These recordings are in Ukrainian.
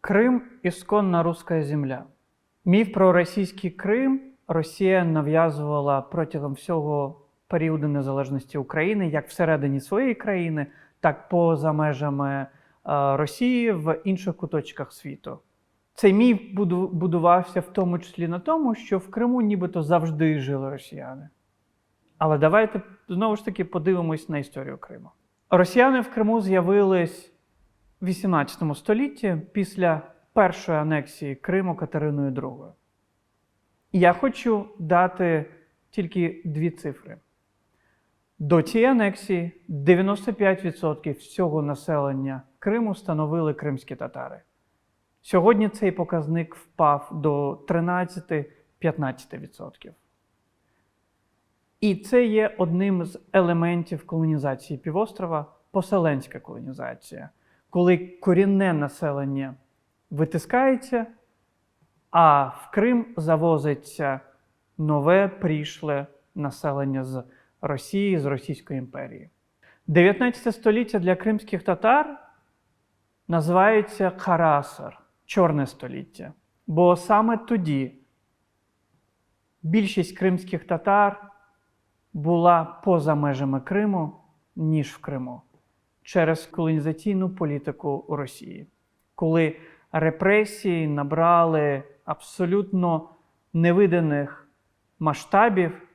Крим ісконна руська земля. Міф про російський Крим Росія нав'язувала протягом всього періоду незалежності України, як всередині своєї країни, так поза межами е, Росії в інших куточках світу. Цей міф будувався в тому числі на тому, що в Криму нібито завжди жили росіяни. Але давайте знову ж таки подивимось на історію Криму. Росіяни в Криму з'явились в 18 столітті після першої анексії Криму Катериною II. Я хочу дати тільки дві цифри. До цієї анексії 95% всього населення Криму становили кримські татари. Сьогодні цей показник впав до 13-15%. І це є одним з елементів колонізації півострова поселенська колонізація, коли корінне населення витискається, а в Крим завозиться нове прийшле населення з Росії, з Російської імперії. 19 століття для кримських татар називається Харасар, Чорне століття. Бо саме тоді більшість кримських татар була поза межами Криму, ніж в Криму, через колонізаційну політику Росії, коли репресії набрали абсолютно невиданих масштабів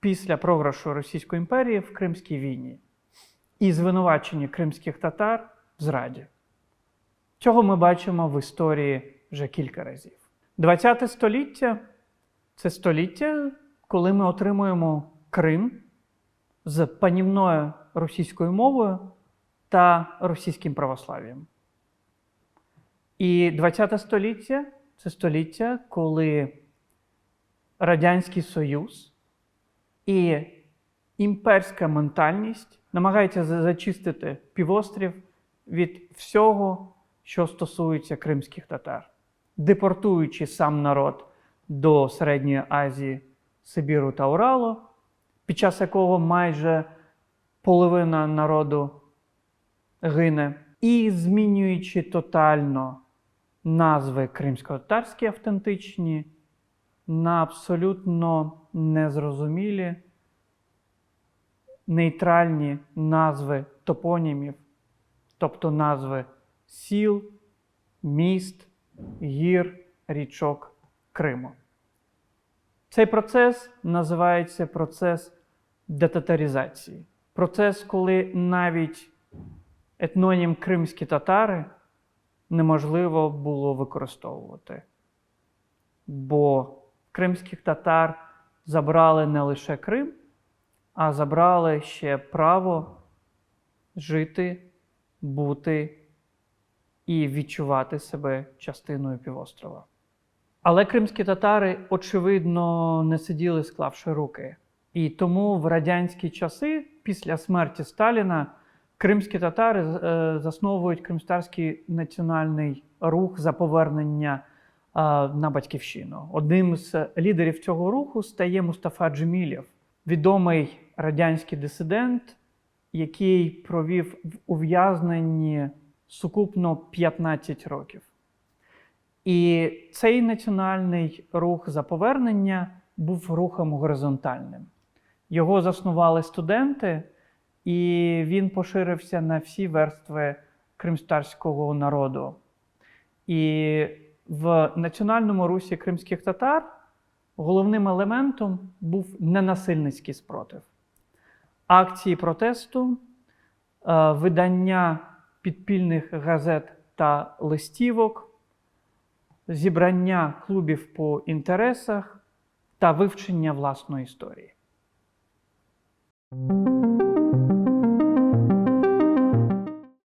після програшу Російської імперії в Кримській війні і звинувачення кримських татар в зраді. Цього ми бачимо в історії вже кілька разів. ХХ століття це століття, коли ми отримуємо Крим з панівною російською мовою та російським православ'ям. І ХХ століття це століття, коли Радянський Союз і імперська ментальність намагається зачистити півострів від всього, що стосується кримських татар, депортуючи сам народ до Середньої Азії, Сибіру та Уралу, під час якого майже половина народу гине, і змінюючи тотально назви кримсько-татарські автентичні на абсолютно незрозумілі, нейтральні назви топонімів, тобто назви сіл, міст, гір, річок Криму. Цей процес називається процес детатаризації. Процес, коли навіть етнонім кримські татари неможливо було використовувати. Бо кримських татар забрали не лише Крим, а забрали ще право жити, бути і відчувати себе частиною півострова. Але кримські татари, очевидно, не сиділи, склавши руки. І тому в радянські часи, після смерті Сталіна, кримські татари е, засновують кримстарський національний рух за повернення е, на батьківщину. Одним з лідерів цього руху стає Мустафа Джемілєв, відомий радянський дисидент, який провів в ув'язненні сукупно 15 років. І цей національний рух за повернення був рухом горизонтальним. Його заснували студенти, і він поширився на всі верстви кримстарського народу. І в національному русі кримських татар головним елементом був ненасильницький спротив. Акції протесту, е, видання підпільних газет та листівок, зібрання клубів по інтересах та вивчення власної історії. Thank you.